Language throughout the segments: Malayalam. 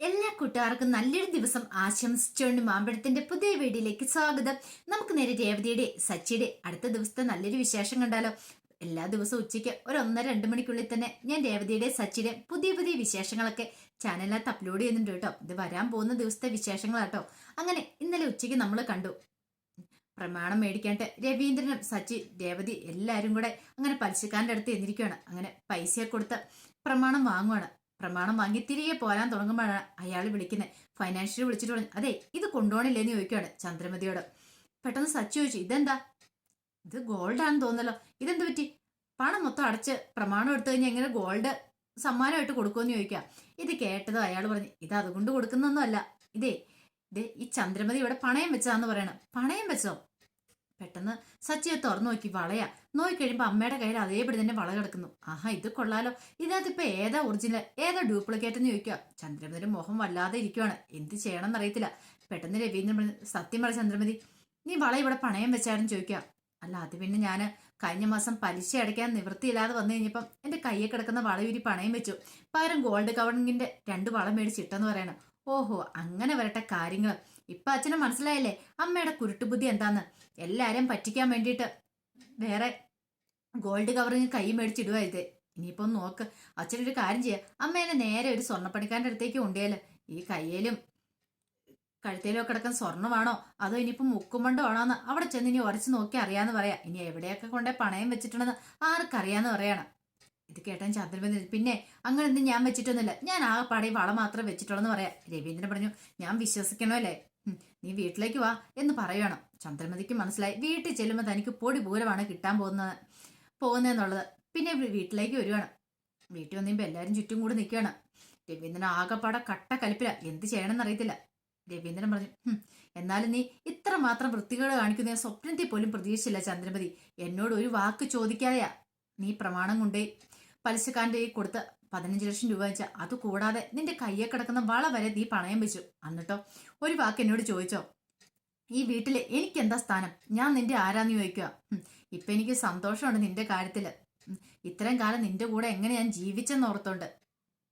എല്ലാ കൂട്ടുകാർക്കും നല്ലൊരു ദിവസം ആശംസിച്ചുകൊണ്ട് മാമ്പഴത്തിന്റെ പുതിയ വീഡിയോയിലേക്ക് സ്വാഗതം. നമുക്ക് നേരെ രേവതിയുടെ സച്ചിയുടെ അടുത്ത ദിവസത്തെ നല്ലൊരു വിശേഷം കണ്ടാലോ? എല്ലാ ദിവസവും ഉച്ചയ്ക്ക് ഒരു ഒന്നര രണ്ട് മണിക്കുള്ളിൽ തന്നെ ഞാൻ രേവതിയുടെ സച്ചിയുടെ പുതിയ പുതിയ വിശേഷങ്ങളൊക്കെ ചാനലിനകത്ത് അപ്ലോഡ് ചെയ്യുന്നുണ്ട് കേട്ടോ. ഇത് വരാൻ പോകുന്ന ദിവസത്തെ വിശേഷങ്ങളാട്ടോ. അങ്ങനെ ഇന്നലെ ഉച്ചയ്ക്ക് നമ്മൾ കണ്ടു. പ്രമാണം മേടിക്കാണ്ട് രവീന്ദ്രനും സച്ചി രേവതി എല്ലാവരും കൂടെ അങ്ങനെ പലിശക്കാരന്റെ അടുത്ത് എന്നിരിക്കുകയാണ് അങ്ങനെ പൈസയെ കൊടുത്ത് പ്രമാണം വാങ്ങുവാണ്. പ്രമാണം വാങ്ങി തിരികെ പോരാൻ തുടങ്ങുമ്പോഴാണ് അയാൾ വിളിക്കുന്നത് ഫൈനാൻഷ്യൽ വിളിച്ചിട്ട് പറഞ്ഞു അതെ ഇത് കൊണ്ടുപോകണില്ലെന്ന് ചോദിക്കുകയാണ് ചന്ദ്രമതിയോട്. പെട്ടെന്ന് സച്ച് ചോദിച്ചു ഇതെന്താ? ഇത് ഗോൾഡ് ആണെന്ന് തോന്നല്ലോ ഇതെന്ത് പറ്റി? പണം മൊത്തം അടച്ച് പ്രമാണം എടുത്തു കഴിഞ്ഞാൽ എങ്ങനെ ഗോൾഡ് സമ്മാനമായിട്ട് കൊടുക്കുമെന്ന് ചോദിക്കുക ഇത് കേട്ടതോ അയാൾ പറഞ്ഞു ഇത് അതുകൊണ്ട് കൊടുക്കുന്നൊന്നും അല്ല ഇതേ ഇതേ ഈ ചന്ദ്രമതി ഇവിടെ പണയം വെച്ചതാന്ന് പറയണം. പണയം വെച്ചോ? പെട്ടെന്ന് സച്ചിയെ തുറന്നു നോക്കി വളയാ. നോക്കി കഴിയുമ്പോൾ അമ്മയുടെ കയ്യിൽ അതേപടി തന്നെ വള കിടക്കുന്നു. ആഹാ ഇത് കൊള്ളാലോ. ഇതിനകത്ത് ഇപ്പൊ ഏതാ ഒറിജിനൽ? ഏതാ ഡ്യൂപ്ലിക്കേറ്റ് എന്ന് ചോദിക്കുക. ചന്ദ്രമതിയുടെ മുഖം വല്ലാതെ ഇരിക്കുവാണ്. എന്ത് ചെയ്യണം എന്നറിയത്തില്ല. പെട്ടെന്ന് രവീന്ദ്രൻ സത്യം പറ ചന്ദ്രമതി നീ വള ഇവിടെ പണയം വെച്ചായിരുന്നു ചോദിക്കുക. അല്ല അത് പിന്നെ ഞാൻ കഴിഞ്ഞ മാസം പലിശ അടയ്ക്കാൻ നിവൃത്തിയില്ലാതെ വന്നു കഴിഞ്ഞപ്പം എന്റെ കയ്യിൽ കിടക്കുന്ന വള വിരി പണയം വെച്ചു. പകരം ഗോൾഡ് കവറിങ്ങിന്റെ രണ്ട് വള മേടിച്ചിട്ടെന്ന് പറയണം. ഓഹോ അങ്ങനെ വരട്ടെ കാര്യങ്ങൾ ഇപ്പൊ അച്ഛന് മനസ്സിലായില്ലേ? അമ്മയുടെ കുരുട്ടുബുദ്ധി എന്താന്ന്? എല്ലാരെയും പറ്റിക്കാൻ വേണ്ടിയിട്ട്. വേറെ ഗോൾഡ് കവറിങ് കൈ മേടിച്ചിടുക ഇത്. ഇനിയിപ്പോ നോക്ക്. അച്ഛനൊരു കാര്യം ചെയ്യാം. അമ്മേനെ നേരെ ഒരു സ്വർണപ്പണിക്കാരന്റെ അടുത്തേക്ക് കൊണ്ടുപോയാൽ. ഈ കയ്യിലും കഴുത്തേലും ഒക്കെ കിടക്കുന്ന സ്വർണമാണോ? അതോ ഇനിയിപ്പോ മുക്കുമണ്ടോ ആണോ എന്ന് അവിടെ ചെന്ന് ഇനി ഉരച്ച് നോക്കി അറിയാന്ന് പറയാ. ഇനി എവിടെയൊക്കെ കൊണ്ടേ പണയം വെച്ചിട്ടുണ്ടെന്ന് ആർക്കറിയാന്ന് പറയണം. ഇത് കേട്ടാൻ ചന്ദ്രബന്ധൻ പിന്നെ അങ്ങനെ ഞാൻ വെച്ചിട്ടൊന്നുമില്ല. ഞാൻ ആ പടയും വള മാത്രം വെച്ചിട്ടുള്ളെന്ന് പറയാം. രവീന്ദ്രൻ പറഞ്ഞു ഞാൻ വിശ്വസിക്കണോ അല്ലേ ഉം, നീ വീട്ടിലേക്ക് വാ എന്ന് പറയണം. ചന്ദ്രമതിക്ക് മനസ്സിലായി വീട്ടിൽ ചെല്ലുമ്പോൾ തനിക്ക് പൊടി പൂരമാണ് കിട്ടാൻ പോകുന്നത് പോകുന്നതെന്നുള്ളത്. പിന്നെ വീട്ടിലേക്ക് വരുവാണ്. വീട്ടിൽ വന്നുമ്പോൾ എല്ലാവരും ചുറ്റും കൂടി നിൽക്കുകയാണ്. രവീന്ദ്രൻ ആകെപ്പാടെ കട്ട കലിപ്പില. എന്ത് ചെയ്യണമെന്ന് അറിയത്തില്ല. രവീന്ദ്രൻ പറഞ്ഞു "ഹും, എന്നാലും നീ ഇത്ര മാത്രം വൃത്തികേട് കാണിക്കുന്ന സ്വപ്നത്തിൽ പോലും പ്രതീക്ഷിച്ചില്ല ചന്ദ്രമതി. എന്നോട് ഒരു വാക്ക് ചോദിക്കാതെയാ. നീ പ്രമാണം കൊണ്ടേ പലിശക്കാരന്റെ കൊടുത്ത് പതിനഞ്ച് ലക്ഷം രൂപ വെച്ചാൽ അത് കൂടാതെ നിന്റെ കയ്യെ കിടക്കുന്ന വള വരെ നീ പണയം വെച്ചു. എന്നിട്ടോ ഒരു വാക്ക് എന്നോട് ചോദിച്ചോ? ഈ വീട്ടിൽ എനിക്ക് എന്താ സ്ഥാനം? ഞാൻ നിന്റെ ആരാന്ന് ചോദിക്കുക. ഇപ്പൊ എനിക്ക് സന്തോഷമുണ്ട് നിന്റെ കാര്യത്തിൽ. ഉം, ഇത്രയും കാലം നിന്റെ കൂടെ എങ്ങനെ ഞാൻ ജീവിച്ചെന്ന് ഓർത്തോണ്ട്.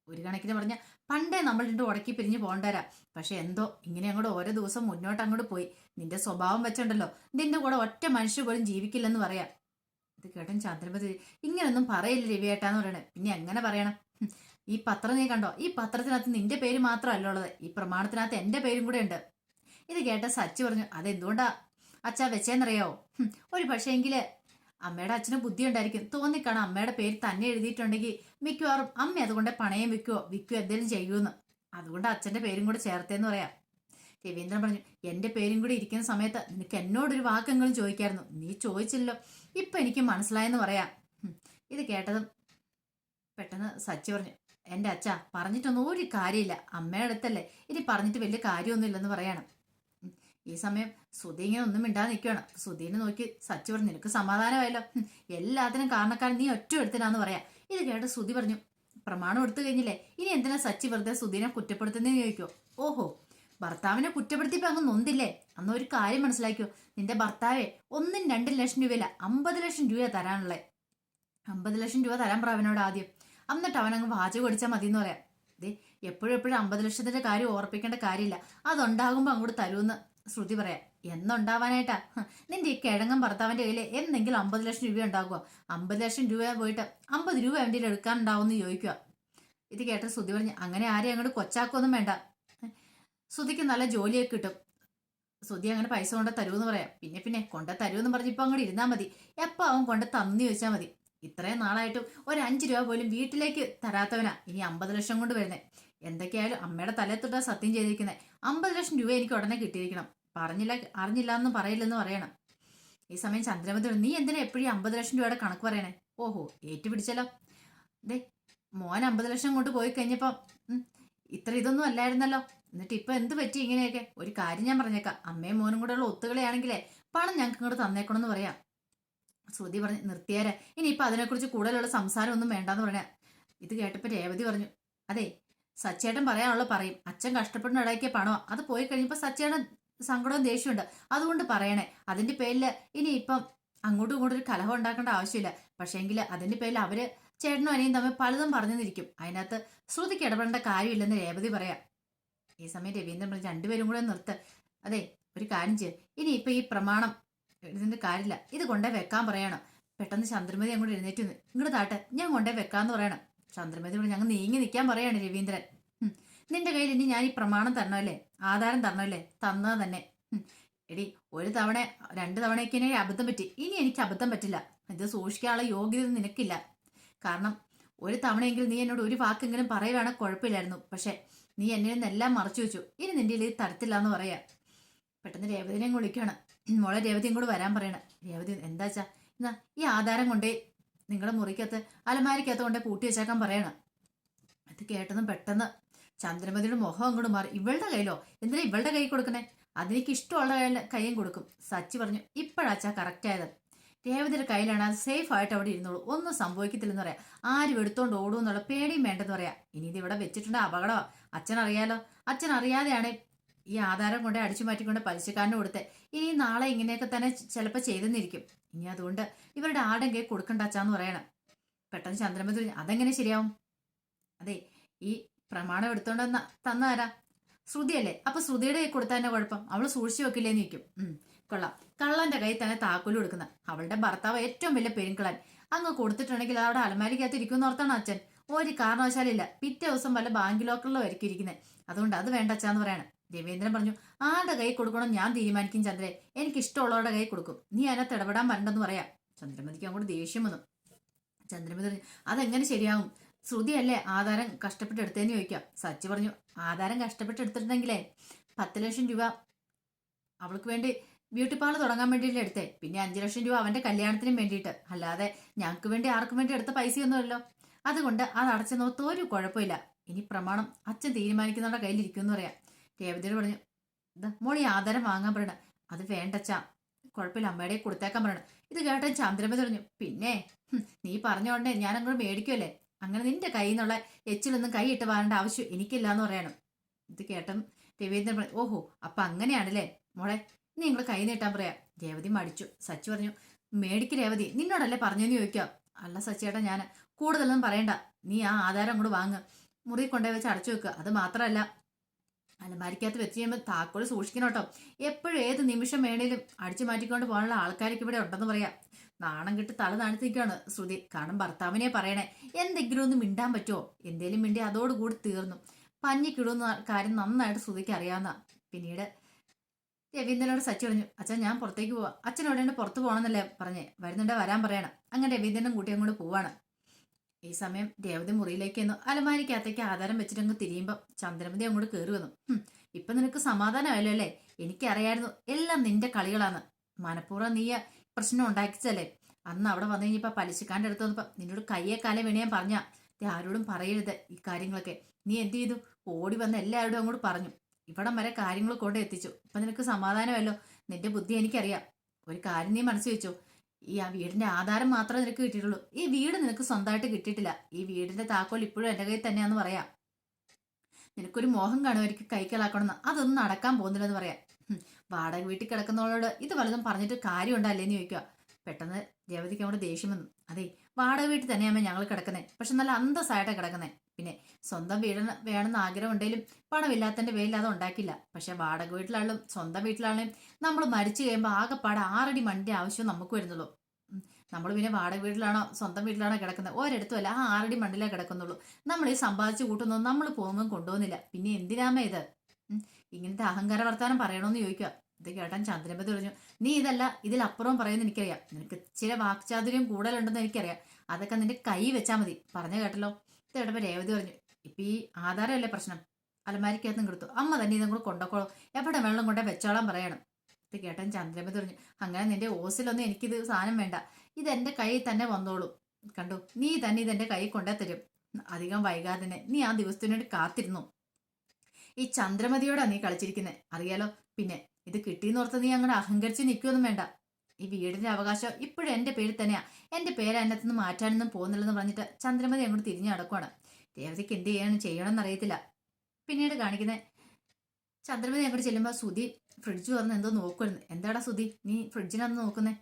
ഒരു കണക്കിന് പറഞ്ഞ പണ്ടേ നമ്മൾ രണ്ട് ഉടക്കി പിരിഞ്ഞ് പോകണ്ടരാ പക്ഷെ എന്തോ ഇങ്ങനെ അങ്ങോട്ട് ഓരോ ദിവസം മുന്നോട്ട് അങ്ങോട്ട് പോയി. നിന്റെ സ്വഭാവം വെച്ചുണ്ടല്ലോ നിന്റെ കൂടെ ഒറ്റ മനുഷ്യ പോലും ജീവിക്കില്ലെന്ന് പറയാം. ഇത് കേട്ടൻ ചന്ദ്രപതി ഇങ്ങനൊന്നും പറയില്ല രവിയേട്ടാന്ന് പറയണേ. പിന്നെ എങ്ങനെ പറയണം? ഈ പത്രം നീ കണ്ടോ? ഈ പത്രത്തിനകത്ത് നിന്റെ പേര് മാത്രമല്ല ഉള്ളത്. ഈ പ്രമാണത്തിനകത്ത് എന്റെ പേരും കൂടെ ഉണ്ട്. ഇത് കേട്ട സച്ചി പറഞ്ഞു അതെന്തുകൊണ്ടാ? അച്ഛാ വെച്ചേന്നറിയാവോ? ഒരു പക്ഷേങ്കിൽ അമ്മയുടെ അച്ഛന് ബുദ്ധി ഉണ്ടായിരിക്കും. തോന്നിക്കാണാം അമ്മയുടെ പേര് തന്നെ എഴുതിയിട്ടുണ്ടെങ്കിൽ മിക്കവാറും അമ്മ അതുകൊണ്ട് പണയം വിൽക്കുവോ വിൽക്കുവോ? എന്തെങ്കിലും ചെയ്യുമെന്ന് അതുകൊണ്ട് അച്ഛന്റെ പേരും കൂടെ ചേർത്തേന്ന് പറയാം. രവീന്ദ്രൻ പറഞ്ഞു എന്റെ പേരും കൂടി ഇരിക്കുന്ന സമയത്ത് നിനക്ക് എന്നോടൊരു വാക്കെങ്കിലും ചോദിക്കായിരുന്നു. നീ ചോദിച്ചില്ലല്ലോ. ഇപ്പൊ എനിക്ക് മനസ്സിലായെന്ന് പറയാം. ഇത് കേട്ടതും പെട്ടെന്ന് സച്ചി പറഞ്ഞു എന്റെ അച്ഛ പറഞ്ഞിട്ടൊന്നും ഒരു കാര്യമില്ല. അമ്മയുടെ അടുത്തല്ലേ. ഇനി പറഞ്ഞിട്ട് വലിയ കാര്യമൊന്നുമില്ലെന്ന് പറയണം. ഈ സമയം സുധി ഇങ്ങനെ ഒന്നും മിണ്ടാതെ നിൽക്കുകയാണ്. സുധീനെ നോക്കി സച്ചു പറഞ്ഞു നിനക്ക് സമാധാനമായല്ലോ. എല്ലാത്തിനും കാരണക്കാരൻ നീ ഒറ്റ എടുത്തിനാന്ന് പറയാം. ഇത് കേട്ട് സുധി പറഞ്ഞു പ്രമാണം എടുത്തു കഴിഞ്ഞില്ലേ? ഇനി എന്തിനാ സച്ചി വെറുതെ സുധീനെ കുറ്റപ്പെടുത്തുന്നതെന്ന് ചോദിക്കോ ഓഹോ ഭർത്താവിനെ കുറ്റപ്പെടുത്തിയപ്പോ അങ്ങ് നൊന്തില്ലേ? അന്ന് ഒരു കാര്യം മനസ്സിലാക്കിയോ? നിന്റെ ഭർത്താവെ ഒന്നും രണ്ടും ലക്ഷം രൂപയില്ല അമ്പത് ലക്ഷം രൂപ തരാനുള്ളേ. അമ്പത് ലക്ഷം രൂപ തരാൻ പ്രാവിനോട് ആദ്യം. എന്നിട്ട് അവൻ അങ്ങ് വാചകം അടിച്ചാൽ മതി എന്ന് പറയാം. ദേ എപ്പോഴും എപ്പോഴും അമ്പത് ലക്ഷത്തിന്റെ കാര്യം ഓർപ്പിക്കേണ്ട കാര്യമില്ല. അതുണ്ടാകുമ്പോൾ അങ്ങോട്ട് തരുമെന്ന് ശ്രുതി പറയാം. എന്നുണ്ടാവാനായിട്ടാ. നിന്റെ ഈ കിഴങ്ങൻ ഭർത്താവിന്റെ കയ്യിൽ എന്തെങ്കിലും അമ്പത് ലക്ഷം രൂപ ഉണ്ടാകുക അമ്പത് ലക്ഷം രൂപ പോയിട്ട് അമ്പത് രൂപ അവന്റെ കയ്യിൽ എടുക്കാനുണ്ടാവും എന്ന് ചോദിക്കുക ഇത് കേട്ട ശ്രുതി പറഞ്ഞു അങ്ങനെ ആരെയും അങ്ങോട്ട് കൊച്ചാക്കൊന്നും വേണ്ട. ശ്രുതിക്ക് നല്ല ജോലിയൊക്കെ കിട്ടും. ശ്രുതി അങ്ങനെ പൈസ കൊണ്ട് തരുമെന്ന് പറയാം. പിന്നെ പിന്നെ കൊണ്ട് തരുമെന്ന് പറഞ്ഞ് ഇപ്പൊ അങ്ങോട്ട് ഇരുന്നാൽ മതി. എപ്പോ അവൻ കൊണ്ട് തന്നു ചോദിച്ചാൽ മതി. ഇത്രയും നാളായിട്ടും ഒരു അഞ്ച് രൂപ പോലും വീട്ടിലേക്ക് തരാത്തവനാ ഇനി അമ്പത് ലക്ഷം കൊണ്ട് വരുന്നത് എന്തൊക്കെയായാലും അമ്മയുടെ തലത്തൊട്ടാ സത്യം ചെയ്തിരിക്കുന്നത് അമ്പത് ലക്ഷം രൂപ എനിക്ക് ഉടനെ കിട്ടിയിരിക്കണം. പറഞ്ഞില്ല അറിഞ്ഞില്ല എന്നും പറയില്ലെന്ന് പറയണം. ഈ സമയം ചന്ദ്രമതി നീ എന്തിനാ എപ്പോഴും അമ്പത് ലക്ഷം രൂപയുടെ കണക്ക് പറയണേ? ഓഹോ ഏറ്റുപിടിച്ചല്ലോ. ദേ മോൻ അമ്പത് ലക്ഷം കൊണ്ട് പോയി കഴിഞ്ഞപ്പം ഇത്ര ഇതൊന്നും അല്ലായിരുന്നല്ലോ. എന്നിട്ട് ഇപ്പൊ എന്ത് പറ്റി ഇങ്ങനെയൊക്കെ? ഒരു കാര്യം ഞാൻ പറഞ്ഞേക്കാം. അമ്മയും മോനും കൂടെ ഉള്ള ഒത്തുകളിയാണെങ്കിലേ പണം ഞങ്ങൾക്ക് ഇങ്ങോട്ട് തന്നേക്കണമെന്ന് പറയാം. ശ്രുതി പറഞ്ഞു നിർത്തിയാരെ. ഇനിയിപ്പൊ അതിനെക്കുറിച്ച് കൂടുതലുള്ള സംസാരം ഒന്നും വേണ്ടാന്ന് പറഞ്ഞ. ഇത് കേട്ടപ്പോൾ രേവതി പറഞ്ഞു അതെ സച്ചേട്ടൻ പറയാനുള്ള പറയും. അച്ഛൻ കഷ്ടപ്പെടുന്ന ഇടയ്ക്ക് പണോ അത് പോയി കഴിഞ്ഞപ്പോൾ സച്ചേട്ടൻ സങ്കടവും ദേഷ്യമുണ്ട് അതുകൊണ്ട് പറയണേ. അതിന്റെ പേരിൽ ഇനി ഇപ്പം അങ്ങോട്ടും ഇങ്ങോട്ടും ഒരു കലഹം ഉണ്ടാക്കേണ്ട ആവശ്യമില്ല. പക്ഷേങ്കിൽ അതിന്റെ പേരിൽ അവർ ചേട്ടനും അനിയും തമ്മിൽ പലതും പറഞ്ഞു നിൽക്കും അതിനകത്ത് ശ്രുതിക്ക് ഇടപെടേണ്ട കാര്യമില്ലെന്ന് രേവതി പറയാം. ഈ സമയം രവീന്ദ്രൻ പറഞ്ഞു രണ്ടുപേരും കൂടെ നിർത്ത്. അതെ ഒരു കാര്യം ചെയ്യും. ഇനി ഇപ്പൊ ഈ പ്രമാണം ഇതിന്റെ കാര്യമില്ല. ഇത് കൊണ്ടേ വെക്കാൻ പറയണം. പെട്ടെന്ന് ചന്ദ്രമതി അങ്ങോട്ട് എഴുന്നേറ്റ് നിന്ന് ഇങ്ങോട്ട് താട്ടെ ഞാൻ കൊണ്ടേ വെക്കാന്ന് പറയണം. ചന്ദ്രമതി കൂടെ ഞങ്ങൾ നീങ്ങി നിൽക്കാൻ പറയാണ് രവീന്ദ്രൻ. നിന്റെ കയ്യിൽ ഇനി ഞാൻ ഈ പ്രമാണം തരണമല്ലേ ആധാരം തരണമല്ലേ തന്നത് തന്നെ എടി ഒരു തവണ രണ്ട് തവണയൊക്കെ എനിക്ക് അബദ്ധം പറ്റി. ഇനി എനിക്ക് അബദ്ധം പറ്റില്ല. ഇത് സൂക്ഷിക്കാനുള്ള യോഗ്യത നിനക്കില്ല. കാരണം ഒരു തവണയെങ്കിലും നീ എന്നോട് ഒരു വാക്കെങ്കിലും പറയുവാണെങ്കിൽ കുഴപ്പമില്ലായിരുന്നു. പക്ഷെ നീ എന്നിൽ നിന്നെല്ലാം മറച്ചു വെച്ചു. ഇനി നിന്റെ ഇത് തരത്തില്ല എന്ന് പറയാ. പെട്ടെന്ന് രേവതിനെയും വിളിക്കുകയാണ്. മോളെ രേവതിയും കൂടെ വരാൻ പറയണം. രേവതി എന്താച്ചാ? എന്നാ ഈ ആധാരം കൊണ്ടേ നിങ്ങളുടെ മുറിക്കകത്ത് അലമാരിക്കകത്ത് കൊണ്ടേ പൂട്ടി വെച്ചേക്കാൻ പറയണം. അത് കേട്ടതും പെട്ടെന്ന് ചന്ദ്രമതിയുടെ മുഖം അങ്ങോട്ട് മാറി. ഇവളുടെ കയ്യിലോ? എന്തിനാ ഇവളുടെ കൈ കൊടുക്കണേ? അതെനിക്ക് ഇഷ്ടമുള്ള കയ്യിൽ കൈയും കൊടുക്കും. സച്ചി പറഞ്ഞു ഇപ്പോഴാച്ചാ കറക്റ്റ് ആയത്? രേവതിയുടെ കയ്യിലാണ് അത് സേഫ് ആയിട്ട് അവിടെ ഇരുന്നോളൂ. ഒന്നും സംഭവിക്കത്തില്ലെന്ന് പറയാം. ആരും എടുത്തോണ്ട് ഓടും എന്നുള്ള പേടിയും വേണ്ടെന്ന് പറയാം. ഇനി ഇത് ഇവിടെ വെച്ചിട്ടുണ്ട് അപകടമാണ് അച്ഛൻ അറിയാലോ അച്ഛൻ അറിയാതെയാണ് ഈ ആധാരം കൊണ്ട് അടിച്ചു മാറ്റിക്കൊണ്ട് പലിശക്കാരന് കൊടുത്തെ ഇനി നാളെ ഇങ്ങനെയൊക്കെ തന്നെ ചിലപ്പോൾ ചെയ്തെന്നിരിക്കും. ഇനി അതുകൊണ്ട് ഇവരുടെ ആടെങ്കിൽ കൊടുക്കണ്ടാച്ചാന്ന് പറയണം. പെട്ടെന്ന് ചന്ദ്രമതി അതെങ്ങനെ ശരിയാവും? അതെ ഈ പ്രമാണം എടുത്തോണ്ട് തന്നാരാ? ശ്രുതിയല്ലേ? അപ്പൊ ശ്രുതിയുടെ കൈ കൊടുത്താൽ തന്നെ കുഴപ്പം? അവൾ സൂക്ഷിച്ചു വെക്കില്ലേന്ന് നിൽക്കും കൊള്ളാം. കള്ളന്റെ കൈ തന്നെ താക്കോൽ കൊടുക്കുന്ന അവളുടെ ഭർത്താവ് ഏറ്റവും വലിയ പെരുങ്കളൻ. അങ്ങ് കൊടുത്തിട്ടുണ്ടെങ്കിൽ അവിടെ അലമാരിക്കകത്ത് ഇരിക്കും ഓർത്താണ് അച്ഛൻ? ഒരു കാരണവശാലില്ല പിറ്റേ ദിവസം വല്ല ബാങ്ക് ലോക്കറിലോ ആയിരിക്കും ഇരിക്കുന്നത് അതുകൊണ്ട് അത് വേണ്ട അച്ഛാന്ന് പറയണം. രവീന്ദ്രൻ പറഞ്ഞു ആരുടെ കൈ കൊടുക്കണം ഞാൻ തീരുമാനിക്കും ചന്ദ്രൻ എനിക്ക് ഇഷ്ടമുള്ളവരുടെ കൈ കൊടുക്കും. നീ അതിനകത്ത് ഇടപെടാൻ വരണ്ടെന്ന് പറയാം. ചന്ദ്രമതിക്ക് അങ്ങോട്ട് ദേഷ്യം വന്നു. ചന്ദ്രമതി പറഞ്ഞു അതെങ്ങനെ ശരിയാവും? ശ്രുതിയല്ലേ ആധാരം കഷ്ടപ്പെട്ട് എടുത്തതെന്ന് ചോദിക്കാം. സച്ചി പറഞ്ഞു ആധാരം കഷ്ടപ്പെട്ട് എടുത്തിട്ടുണ്ടെങ്കിലേ പത്ത് ലക്ഷം രൂപ അവൾക്ക് വേണ്ടി ബ്യൂട്ടി പാർലർ തുടങ്ങാൻ വേണ്ടിയിട്ട് എടുത്തേ. പിന്നെ അഞ്ചു ലക്ഷം രൂപ അവന്റെ കല്യാണത്തിനും വേണ്ടിയിട്ട്. അല്ലാതെ ഞങ്ങൾക്ക് വേണ്ടി ആർക്കും വേണ്ടി എടുത്ത പൈസയൊന്നുമല്ലോ അതുകൊണ്ട് അത് അടച്ചു നോത്ത് ഒരു കുഴപ്പമില്ല. ഇനി പ്രമാണം അച്ഛൻ തീരുമാനിക്കുന്നവരുടെ കയ്യിലിരിക്കുമെന്ന് പറയാം. രേവതിയോട് പറഞ്ഞു മോളി ആധാരം വാങ്ങാൻ പറയണം അത് വേണ്ടച്ചാ കുഴപ്പമില്ല അമ്മയുടെ കൊടുത്തേക്കാൻ പറയണം. ഇത് കേട്ട ചന്ദ്രമതി പറഞ്ഞു പിന്നെ നീ പറഞ്ഞോണ്ടേ ഞാൻ അങ്ങോട്ട് മേടിക്കുമല്ലേ അങ്ങനെ നിന്റെ കയ്യിൽ നിന്നുള്ള എച്ചിലൊന്നും കൈയിട്ട് വാങ്ങേണ്ട ആവശ്യം എനിക്കില്ല എന്ന് പറയണം. ഇത് കേട്ടം രവീന്ദ്രൻ പറഞ്ഞു ഓഹോ അപ്പൊ അങ്ങനെയാണല്ലേ? മോളെ നീ നിങ്ങൾ കൈ നീട്ടാൻ പറയാ. രേവതി മടിച്ചു. സച്ചി പറഞ്ഞു മേടിക്ക് രേവതി നിന്നോടല്ലേ പറഞ്ഞെന്ന് ചോദിക്കാം? അല്ല സച്ചിയേട്ടാ ഞാൻ കൂടുതലൊന്നും പറയണ്ട. നീ ആ ആധാരം അങ്ങോട്ട് വാങ്ങ്. മുറി കൊണ്ടുപോയി വെച്ച് അടച്ചു വെക്കുക അത് മാത്രമല്ല അലമാരിക്കകത്ത് വെച്ച് ചെയ്യുമ്പോൾ താക്കോൽ സൂക്ഷിക്കണം കേട്ടോ എപ്പോഴും ഏത് നിമിഷം വേണേലും അടിച്ചു മാറ്റിക്കൊണ്ട് പോകാനുള്ള ആൾക്കാർക്ക് ഇവിടെ ഉണ്ടെന്ന് പറയാം. നാണം കിട്ടി തല താഴ്ത്തിരിക്കുകയാണ് ശ്രുതി. കാരണം ഭർത്താവിനെ പറയണേ എന്തെങ്കിലും ഒന്ന് മിണ്ടാൻ പറ്റുമോ എന്തേലും മിണ്ടി അതോടുകൂടി തീർന്നു. പഞ്ഞിക്കിടുന്ന കാര്യം നന്നായിട്ട് ശ്രുതിക്ക് അറിയാവുന്ന പിന്നീട് രവീന്ദ്രനോട് സച്ചി പറഞ്ഞു അച്ഛൻ ഞാൻ പുറത്തേക്ക് പോവാം. അച്ഛൻ എവിടെയാണ് പുറത്ത് പോകണമെന്നല്ലേ പറഞ്ഞേ. വരുന്നുണ്ടെ വരാൻ പറയണം. അങ്ങനെ രവീന്ദ്രനും കൂട്ടി അങ്ങോട്ട് പോവാണ്. ഈ സമയം രേവതി മുറിയിലേക്ക് എന്ന് അലമാരിക്കകത്തേക്ക് ആധാരം വെച്ചിട്ടങ്ങ് തിരിയുമ്പോൾ ചന്ദ്രമതി അങ്ങോട്ട് കയറി വന്നു. "ഹും, ഇപ്പൊ നിനക്ക് സമാധാനമല്ലോ അല്ലേ? എനിക്കറിയായിരുന്നു എല്ലാം നിന്റെ കളികളാണ് മനഃപൂർവം നീ പ്രശ്നം ഉണ്ടാക്കിച്ചല്ലേ? അന്ന് അവിടെ വന്നു കഴിഞ്ഞപ്പോ പലിശക്കാരന്റെ അടുത്ത് വന്നപ്പോ നിന്നോട് കയ്യെ കാലം വേണേ പറഞ്ഞ. ആരോടും പറയരുത് ഈ കാര്യങ്ങളൊക്കെ. നീ എന്ത് ചെയ്തു? ഓടി വന്ന് എല്ലാവരോടും അങ്ങോട്ട് പറഞ്ഞു. ഇവിടം വരെ കാര്യങ്ങൾ കൊണ്ട് എത്തിച്ചു. ഇപ്പൊ നിനക്ക് സമാധാനമല്ലോ നിന്റെ ബുദ്ധി എനിക്കറിയാം. ഒരു കാര്യം നീ മനസ്സിൽ വെച്ചോ. ഈ ആ വീടിന്റെ ആധാരം മാത്രമേ നിനക്ക് കിട്ടിയിട്ടുള്ളൂ. ഈ വീട് നിനക്ക് സ്വന്തമായിട്ട് കിട്ടിയിട്ടില്ല. ഈ വീടിന്റെ താക്കോൽ ഇപ്പോഴും എന്റെ കയ്യിൽ തന്നെയാന്ന് പറയാം. നിനക്കൊരു മോഹം കാണുമായിരിക്കും കൈക്കലാക്കണമെന്ന്. അതൊന്നും നടക്കാൻ പോകുന്നില്ലെന്ന് പറയാം. വാടക വീട്ടിൽ കിടക്കുന്നവളോട് ഇത് വല്ലതും പറഞ്ഞിട്ട് കാര്യം ഉണ്ടല്ലേന്ന് ചോദിക്കുക പെട്ടെന്ന് രേവതിക്ക് അവിടെ ദേഷ്യം വന്നു. അതെ വാടക വീട്ടിൽ തന്നെയാണ് ഞങ്ങൾ കിടക്കുന്നത് പക്ഷെ നല്ല അന്തസ്സായിട്ടാണ് കിടക്കുന്നത് പിന്നെ സ്വന്തം വീട് വേണമെന്ന് ആഗ്രഹം ഉണ്ടെങ്കിലും പണമില്ലാത്തതിന്റെ പേരിൽ അത് ഉണ്ടാക്കില്ല. പക്ഷെ വാടക വീട്ടിലാണെങ്കിലും സ്വന്തം വീട്ടിലാണെങ്കിലും നമ്മൾ മരിച്ചു കഴിയുമ്പോൾ ആകെപ്പാടെ ആറടി മണ്ണിന്റെ ആവശ്യം നമുക്ക് വരുന്നുള്ളൂ. നമ്മൾ പിന്നെ വാടക വീട്ടിലാണോ സ്വന്തം വീട്ടിലാണോ കിടക്കുന്നത് ഒരിടത്തുമല്ല ആ ആറടി മണ്ണിലേ കിടക്കുന്നുള്ളൂ. നമ്മൾ ഈ സമ്പാദിച്ചു കൂട്ടുന്നു നമ്മൾ പോകുമ്പോൾ കൊണ്ടുപോകുന്നില്ല. പിന്നെ എന്തിനാമേ ഇത്. ഇങ്ങനത്തെ അഹങ്കാര വർത്താനം പറയണമെന്ന് ചോദിക്കുക ഇത് കേട്ടാൻ ചന്ദ്രപതി പറഞ്ഞു നീ ഇതല്ല ഇതിലപ്പുറം പറയുന്ന എനിക്കറിയാം. നിനക്ക് ചില വാക്ചാതുര്യം കൂടുതലുണ്ടെന്ന് എനിക്കറിയാം. അതൊക്കെ നിന്റെ കൈ വെച്ചാൽ മതി. പറഞ്ഞു കേട്ടല്ലോ? ഇത് കേട്ടപ്പോ രേവതി പറഞ്ഞു. ഇപ്പൊ ഈ ആധാരമല്ലേ പ്രശ്നം? അലമാരിക്കകത്തും കൊടുത്തു. അമ്മ തന്നെ ഇതും കൂടെ കൊണ്ടോക്കോളൂ. എവിടെ വെള്ളം കൊണ്ടേ വെച്ചോളാൻ പറയണം. ഇത് കേട്ടാൻ ചന്ദ്രമതി പറഞ്ഞു അങ്ങനെ നിന്റെ ഓസിലൊന്നും എനിക്കിത് സാധനം വേണ്ട. ഇത് എന്റെ കയ്യിൽ തന്നെ വന്നോളൂ. കണ്ടു. നീ തന്നെ ഇതെന്റെ കൈ കൊണ്ടേ തരും. അധികം വൈകാതെ തന്നെ നീ ആ ദിവസത്തിനു വേണ്ടി കാത്തിരുന്നു. ഈ ചന്ദ്രമതിയോടാ നീ കളിച്ചിരിക്കുന്നത് അറിയാലോ. പിന്നെ ഇത് കിട്ടിയെന്ന് ഓർത്ത് നീ അങ്ങനെ അഹങ്കരിച്ച് നിൽക്കുകയൊന്നും വേണ്ട. ഈ വീടിന്റെ അവകാശം ഇപ്പോഴും എന്റെ പേര് തന്നെയാ. എന്റെ പേര് അതിനകത്തുനിന്ന് മാറ്റാനൊന്നും പോകുന്നില്ലെന്ന് പറഞ്ഞിട്ട് ചന്ദ്രമതി അങ്ങോട്ട് തിരിഞ്ഞു നടക്കുവാണ്. രേവതിക്ക് എന്ത് ചെയ്യണം ചെയ്യണമെന്ന് അറിയത്തില്ല. പിന്നീട് കാണിക്കുന്നത് ചന്ദ്രമതി അങ്ങോട്ട് ചെല്ലുമ്പോൾ സുധി ഫ്രിഡ്ജ് തുറന്ന് എന്തോ നോക്കുമായിരുന്നു എന്താടാ സുധി നീ ഫ്രിഡ്ജിനകത്ത് നോക്കുന്നേ?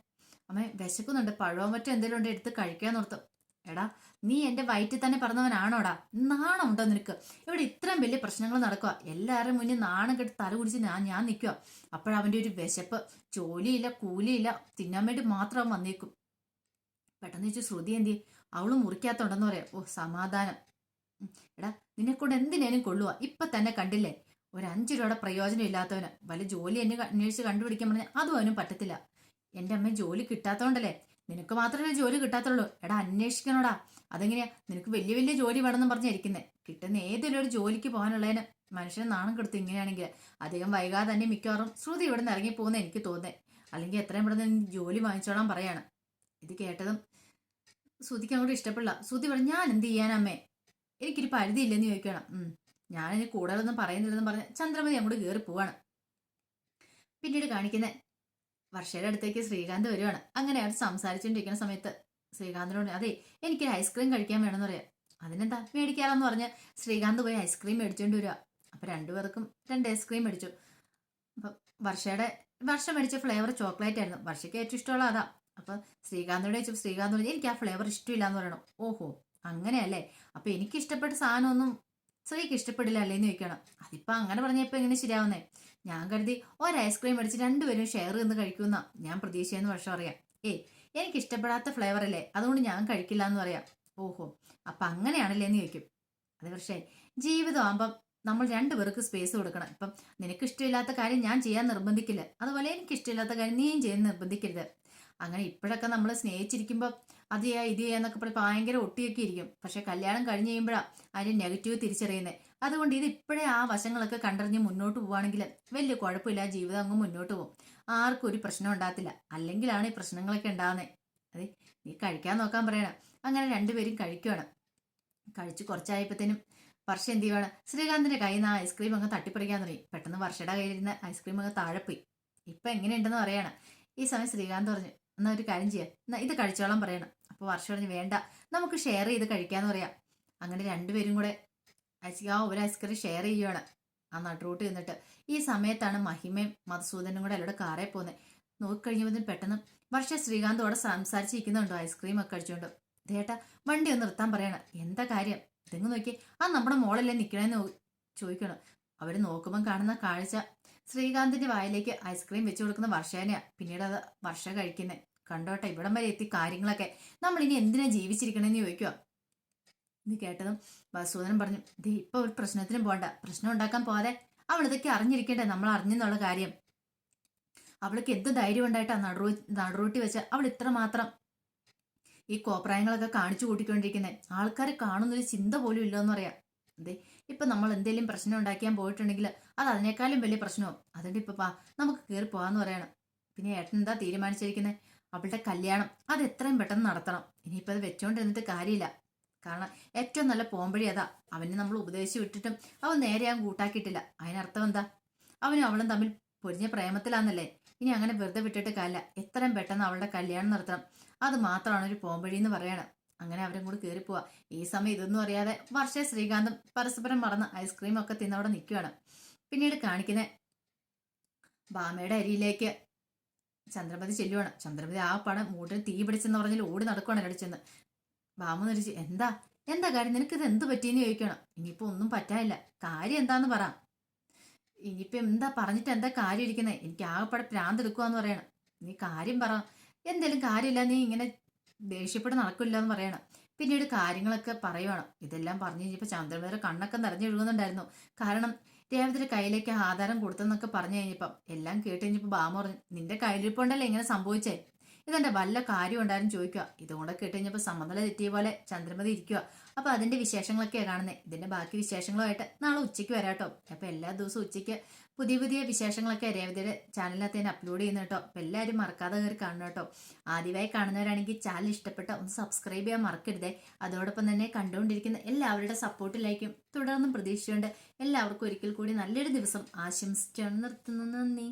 അമ്മ വിശക്കുന്നുണ്ട്. പഴവും മറ്റോ എന്തെങ്കിലും ഉണ്ട് എടുത്ത് കഴിക്കാൻ ഓർത്തു എടാ നീ എന്റെ വയറ്റിൽ തന്നെ പറഞ്ഞവനാണോടാ നാണം ഉണ്ടോ നിനക്ക്? ഇവിടെ ഇത്രയും വലിയ പ്രശ്നങ്ങൾ നടക്കുക എല്ലാവരും മുന്നിൽ നാണം കെട്ട് തല കുടിച്ച് ഞാൻ ഞാൻ നിൽക്കുക അപ്പോഴവന്റെ ഒരു വിശപ്പ്. ജോലിയില്ല കൂലിയില്ല. തിന്നാൻ വേണ്ടി മാത്രം അവൻ വന്നേക്കും. പെട്ടെന്ന് വെച്ച് ശ്രുതി എന്തി അവൾ മുറിക്കാത്തോണ്ടെന്ന് പറയാം. ഓ സമാധാനം. എടാ നിന്നെ കൊണ്ട് എന്തിനേനും കൊള്ളുക ഇപ്പൊ തന്നെ കണ്ടില്ലേ? ഒരു അഞ്ച് രൂപയുടെ പ്രയോജനം ഇല്ലാത്തവന്. വല്ല ജോലി എന്നെ അന്വേഷിച്ച് കണ്ടുപിടിക്കാൻ പറഞ്ഞാൽ അതും അവനും പറ്റത്തില്ല. എന്റെ അമ്മ ജോലി കിട്ടാത്തോണ്ടല്ലേ? നിനക്ക് മാത്രമേ ജോലി കിട്ടാത്തുള്ളൂ. എടാ അന്വേഷിക്കണോടാ. അതെങ്ങനെയാ? നിനക്ക് വലിയ വലിയ ജോലി വേണമെന്ന് പറഞ്ഞിരിക്കുന്നത് കിട്ടുന്ന ഏതെങ്കിലും ഒരു ജോലിക്ക് പോകാനുള്ളതിന് മനുഷ്യൻ നാണം കെടുത്തു ഇങ്ങനെയാണെങ്കിൽ അധികം വൈകാതെ തന്നെ മിക്കവാറും ശ്രുതി ഇവിടെ നിന്ന് ഇറങ്ങി പോകുന്ന എനിക്ക് തോന്നേ അല്ലെങ്കിൽ എത്രയും പെട്ടെന്ന് ജോലി വാങ്ങിച്ചോളാൻ പറയാണ്. ഇത് കേട്ടതും ശ്രുതിക്ക് അങ്ങോട്ട് ഇഷ്ടപ്പെടില്ല. ശ്രുതി പറഞ്ഞു ഞാൻ എന്ത് ചെയ്യാനമ്മേ എനിക്കൊരു പരിധിയില്ലെന്ന് ചോദിക്കണം. ഞാനിനി കൂടുതലൊന്നും പറയുന്നില്ലെന്ന് പറഞ്ഞ് ചന്ദ്രമതി അങ്ങോട്ട് കയറി പോവാണ് പിന്നീട് കാണിക്കുന്ന വർഷയുടെ അടുത്തേക്ക് ശ്രീകാന്ത് വരുവാണ്. അങ്ങനെ അവർ സംസാരിച്ചുകൊണ്ടിരിക്കുന്ന സമയത്ത് ശ്രീകാന്തിനോട് അതെ എനിക്ക് ഐസ്ക്രീം കഴിക്കാൻ വേണമെന്ന് പറയാം. അതിനെന്താ മേടിക്കാറെന്ന് പറഞ്ഞ് ശ്രീകാന്ത് പോയി ഐസ്ക്രീം മേടിച്ചോണ്ട് വരിക. അപ്പൊ രണ്ടുപേർക്കും രണ്ട് ഐസ്ക്രീം മേടിച്ചു. അപ്പൊ വർഷയുടെ വർഷം മേടിച്ച ഫ്ലേവർ ചോക്ലേറ്റ് ആയിരുന്നു. വർഷയ്ക്ക് ഏറ്റവും ഇഷ്ടമുള്ള അതാ. അപ്പൊ ശ്രീകാന്തിനോട് ചോദിച്ചു ശ്രീകാന്ത് പറഞ്ഞു എനിക്ക് ആ ഫ്ലേവർ ഇഷ്ടമില്ല എന്ന് പറയണം. ഓഹോ അങ്ങനെയല്ലേ? അപ്പൊ എനിക്ക് ഇഷ്ടപ്പെട്ട സാധനമൊന്നും ശ്രീക്ക് ഇഷ്ടപ്പെടില്ല അല്ലേന്ന് ചോദിക്കണം അതിപ്പോ അങ്ങനെ പറഞ്ഞപ്പോ എങ്ങനെ ശരിയാവുന്നേ? ഞാൻ കരുതി ഒരു ഐസ്ക്രീം മേടിച്ച് രണ്ടുപേരും ഷെയർ ചെയ്ത് കഴിക്കുന്ന ഞാൻ പ്രതീക്ഷയെന്ന് വർഷം അറിയാം. ഏയ് എനിക്ക് ഇഷ്ടപ്പെടാത്ത ഫ്ലേവർ അല്ലേ? അതുകൊണ്ട് ഞാൻ കഴിക്കില്ല എന്ന് പറയാം. ഓഹോ അപ്പൊ അങ്ങനെയാണല്ലേ എന്ന് ചോദിക്കും. അത് പക്ഷേ ജീവിതം ആകുമ്പം നമ്മൾ രണ്ടുപേർക്ക് സ്പേസ് കൊടുക്കണം. ഇപ്പം നിനക്ക് ഇഷ്ടമില്ലാത്ത കാര്യം ഞാൻ ചെയ്യാൻ നിർബന്ധിക്കില്ല. അതുപോലെ എനിക്ക് ഇഷ്ടമില്ലാത്ത കാര്യം നീയും ചെയ്യാൻ നിർബന്ധിക്കരുത്. അങ്ങനെ ഇപ്പോഴൊക്കെ നമ്മൾ സ്നേഹിച്ചിരിക്കുമ്പോൾ അത് ചെയ്യാ ഇത് ചെയ്യാന്നൊക്കെ പറഞ്ഞ് ഭയങ്കര ഒട്ടിയൊക്കെ ഇരിക്കും. പക്ഷെ കല്യാണം കഴിഞ്ഞ് കഴിയുമ്പോഴാണ് അതിന്റെ നെഗറ്റീവ് തിരിച്ചറിയുന്നത് അതുകൊണ്ട് ഇത് ഇപ്പോഴേ ആ വശങ്ങളൊക്കെ കണ്ടറിഞ്ഞ് മുന്നോട്ട് പോവുകയാണെങ്കിൽ വലിയ കുഴപ്പമില്ല ജീവിതം അങ്ങ് മുന്നോട്ട് പോകും. ആർക്കും ഒരു പ്രശ്നം ഉണ്ടാകത്തില്ല. അല്ലെങ്കിലാണ് ഈ പ്രശ്നങ്ങളൊക്കെ ഉണ്ടാകുന്നത് അതെ നീ കഴിക്കാൻ നോക്കാൻ പറയണം. അങ്ങനെ രണ്ടുപേരും കഴിക്കുകയാണ് കഴിച്ച് കുറച്ചായപ്പോഴത്തേനും വർഷ എന്ത് ചെയ്യുവാണ്? ശ്രീകാന്തിന്റെ കയ്യിൽ നിന്ന് ഐസ്ക്രീം അങ്ങ് തട്ടിപ്പറിക്കാൻ തുടങ്ങി. പെട്ടെന്ന് വർഷയുടെ കയ്യിലിരുന്ന ഐസ്ക്രീം അങ്ങ് താഴെ പോയി. ഇപ്പൊ എങ്ങനെയുണ്ടെന്ന് പറയണം. ഈ സമയം ശ്രീകാന്ത് പറഞ്ഞു എന്നാ ഒരു കാര്യം ചെയ്യാം. എന്നാ ഇത് കഴിച്ചോളാൻ പറയണം. അപ്പോൾ വർഷ പറഞ്ഞു വേണ്ട. നമുക്ക് ഷെയർ ചെയ്ത് കഴിക്കാന്ന് പറയാം. അങ്ങനെ രണ്ടുപേരും കൂടെ ഐസ് ആ ഒരു ഐസ്ക്രീം ഷെയർ ചെയ്യുവാണ്. ആ നട്ടുറൂട്ട് ചെന്നിട്ട്. ഈ സമയത്താണ് മഹിമയും മധുസൂദനും കൂടെ അല്ലോടെ കാറേ പോകുന്നത് നോക്കിക്കഴിഞ്ഞപ്പോൾ പെട്ടെന്ന് വർഷ ശ്രീകാന്തോടെ സംസാരിച്ചിരിക്കുന്നുണ്ടോ? ഐസ്ക്രീം ഒക്കെ അടിച്ചുകൊണ്ട് ദേട്ടാ വണ്ടി ഒന്ന് നിർത്താൻ പറയണം. എന്താ കാര്യം? ഇതെങ്ങ് നോക്കി? ആ നമ്മുടെ മോളല്ലേ നിൽക്കണേന്ന് ചോദിക്കണം. അവർ നോക്കുമ്പം കാണുന്ന കാഴ്ച ശ്രീകാന്തിന്റെ വായിലേക്ക് ഐസ്ക്രീം വെച്ചു കൊടുക്കുന്ന വർഷേനെയാ. പിന്നീട് അത് വർഷ കഴിക്കുന്നത് കണ്ടോട്ടെ ഇവിടം വരെ എത്തി കാര്യങ്ങളൊക്കെ. നമ്മൾ ഇനി എന്തിനാ ജീവിച്ചിരിക്കണമെന്ന് ചോദിക്കുക ഇത് കേട്ടതും വസൂദനൻ പറഞ്ഞു ദേ ഇപ്പൊ ഒരു പ്രശ്നത്തിനും പോണ്ട. പ്രശ്നം ഉണ്ടാക്കാൻ പോകാതെ അവൾ ഇതൊക്കെ അറിഞ്ഞിരിക്കേണ്ടേ? നമ്മൾ അറിഞ്ഞെന്നുള്ള കാര്യം. അവൾക്ക് എന്ത് ധൈര്യം ഉണ്ടായിട്ടാ നടുറൂ നടുറൂട്ടി വെച്ച് അവൾ ഇത്ര മാത്രം ഈ കോപ്രായങ്ങളൊക്കെ കാണിച്ചു കൂട്ടിക്കൊണ്ടിരിക്കുന്നത് ആൾക്കാർ കാണുന്നൊരു ചിന്ത പോലും ഇല്ലെന്ന് പറയാം. അതെ ഇപ്പൊ നമ്മൾ എന്തെങ്കിലും പ്രശ്നം ഉണ്ടാക്കിയാൻ പോയിട്ടുണ്ടെങ്കിൽ അത് അതിനേക്കാളും വലിയ പ്രശ്നവും. അതുകൊണ്ട് ഇപ്പൊ പാ നമുക്ക് കയറി പോവാന്ന് പറയണം. പിന്നെ ഏട്ടൻ എന്താ തീരുമാനിച്ചിരിക്കുന്നത് അവളുടെ കല്യാണം അത് എത്രയും പെട്ടെന്ന് നടത്തണം. ഇനിയിപ്പോൾ അത് വെച്ചോണ്ടിരുന്നിട്ട് കാര്യമില്ല. കാരണം ഏറ്റവും നല്ല പോംവഴി അതാ. അവനെ നമ്മൾ ഉപദേശിച്ച് വിട്ടിട്ടും അവൻ നേരെ അവൻ കൂട്ടാക്കിയിട്ടില്ല. അതിനർത്ഥം എന്താ? അവനും അവളും തമ്മിൽ പൊരിഞ്ഞ പ്രേമത്തിലാന്നല്ലേ? ഇനി അങ്ങനെ വെറുതെ വിട്ടിട്ട് കാല എത്രയും പെട്ടെന്ന് അവളുടെ കല്യാണം നടത്തണം. അത് മാത്രമാണ് ഒരു പോംവഴി എന്ന് പറയണം. അങ്ങനെ അവരും കൂടി കയറി പോവാ ഈ സമയം ഇതൊന്നും അറിയാതെ വർഷ ശ്രീകാന്തും പരസ്പരം മറന്ന് ഐസ്ക്രീം ഒക്കെ തിന്നവിടെ നിൽക്കുകയാണ് പിന്നീട് കാണിക്കുന്ന ബാമയുടെ അരിയിലേക്ക് ചന്ദ്രപതി ചെല്ലുവാണ്. ചന്ദ്രപതി ആ പണം മൂട്ടിൽ തീ പിടിച്ചെന്ന് പറഞ്ഞാൽ ഓടി നടക്കുവാണ് അടിച്ചെന്ന് ചെന്ന്. ബാമു നിരിച്ച് എന്താ? എന്താ കാര്യം? നിനക്കിത് എന്ത് പറ്റിയെന്ന് ചോദിക്കണം. ഇനിയിപ്പോ ഒന്നും പറ്റാനില്ല. കാര്യം എന്താന്ന് പറ. ഇനിയിപ്പൊ എന്താ പറഞ്ഞിട്ട് എന്താ കാര്യം ഇരിക്കുന്നത് എനിക്ക് ആകെപ്പാടെ പ്രാന്ത് എടുക്കുവാന്ന് പറയണം. നീ കാര്യം പറ. എന്തേലും കാര്യമില്ല നീ ഇങ്ങനെ ദേഷ്യപ്പെട്ട് നടക്കില്ല എന്ന് പറയണം. പിന്നീട് കാര്യങ്ങളൊക്കെ പറയുവാണ്. ഇതെല്ലാം പറഞ്ഞു കഴിഞ്ഞപ്പോൾ ചന്ദ്രമേര കണ്ണൊക്കെ നിറഞ്ഞൊഴുകുന്നുണ്ടായിരുന്നു കാരണം രേവതിയുടെ കയ്യിലേക്ക് ആധാരം കൊടുത്തെന്നൊക്കെ പറഞ്ഞു കഴിഞ്ഞപ്പം എല്ലാം കേട്ട് കഴിഞ്ഞപ്പോൾ ബാമ പറഞ്ഞു നിന്റെ കയ്യിലിരിപ്പുണ്ടല്ലേ ഇങ്ങനെ സംഭവിച്ചേ? ഇതെന്റെ വല്ല കാര്യം ഉണ്ടായിരുന്നു ചോദിക്കുക. ഇതുകൂടെ കേട്ട് കഴിഞ്ഞപ്പോൾ സമനില തെറ്റിയ പോലെ ചന്ദ്രമതി ഇരിക്കുക അപ്പൊ അതിന്റെ വിശേഷങ്ങളൊക്കെയാണ് കാണുന്നത് ഇതിന്റെ ബാക്കി വിശേഷങ്ങളുമായിട്ട് നാളെ ഉച്ചയ്ക്ക് വരാട്ടോ അപ്പൊ എല്ലാ ദിവസവും ഉച്ചയ്ക്ക് പുതിയ പുതിയ വിശേഷങ്ങളൊക്കെ രേവതിയുടെ ചാനലിനകത്ത് തന്നെ അപ്ലോഡ് ചെയ്യുന്ന കേട്ടോ. അപ്പൊ എല്ലാവരും മറക്കാതെ കയറി കാണണം കേട്ടോ. ആദ്യമായി കാണുന്നവരാണെങ്കിൽ ചാനൽ ഇഷ്ടപ്പെട്ട ഒന്ന് സബ്സ്ക്രൈബ് ചെയ്യാൻ മറക്കരുതേ. അതോടൊപ്പം തന്നെ കണ്ടുകൊണ്ടിരിക്കുന്ന എല്ലാവരുടെ സപ്പോർട്ടിലായിരിക്കും തുടർന്നും പ്രതീക്ഷിച്ചുകൊണ്ട് എല്ലാവർക്കും ഒരിക്കൽ കൂടി നല്ലൊരു ദിവസം ആശംസിച്ചാണ് നിർത്തുന്നു. നന്ദി.